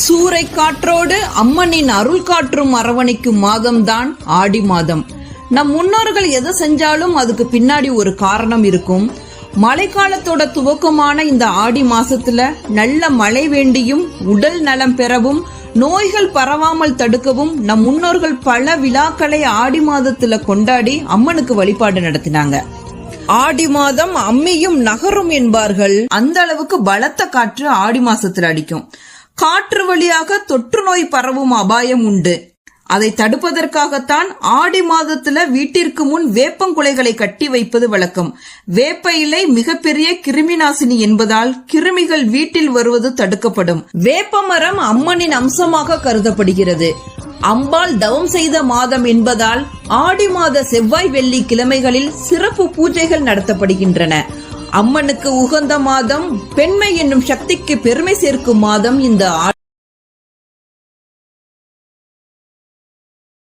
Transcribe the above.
சூறை காற்றோடு அம்மனின் அருள் காற்றும் அரவணைக்கும் மாதம்தான் ஆடி மாதம். நம் முன்னோர்கள் எதை செஞ்சாலும் அதுக்கு பின்னாடி ஒரு காரணம் இருக்கும். மழைக்காலத்தோட துவக்கமான இந்த ஆடி மாசத்துல நல்ல மழை வேண்டியும் உடல் நலம் பெறவும் நோய்கள் பரவாமல் தடுக்கவும் நம் முன்னோர்கள் பல விழாக்களை ஆடி மாதத்துல கொண்டாடி அம்மனுக்கு வழிபாடு நடத்தினாங்க. ஆடி மாதம் அம்மியும் நகரும் என்பார்கள். அந்த அளவுக்கு பலத்த காற்று ஆடி மாசத்துல அடிக்கும். காற்று வழியாக தொற்று நோய் பரவும் அபாயம் உண்டு. அதை தடுப்பதற்காகத்தான் ஆடி மாதத்துல வீட்டிற்கு முன் வேப்பங்குலைகளை கட்டி வைப்பது வழக்கம். வேப்ப இலை மிகப்பெரிய கிருமி நாசினி என்பதால் கிருமிகள் வீட்டில் வருவது தடுக்கப்படும். வேப்ப மரம் அம்மனின் அம்சமாக கருதப்படுகிறது. அம்பாள் தவம் செய்த மாதம் என்பதால் ஆடி மாத செவ்வாய் வெள்ளி கிழமைகளில் சிறப்பு பூஜைகள் நடத்தப்படுகின்றன. அம்மனுக்கு உகந்த மாதம் பெண்மை என்னும் சக்திக்கு பெருமை சேர்க்கும் மாதம் இந்த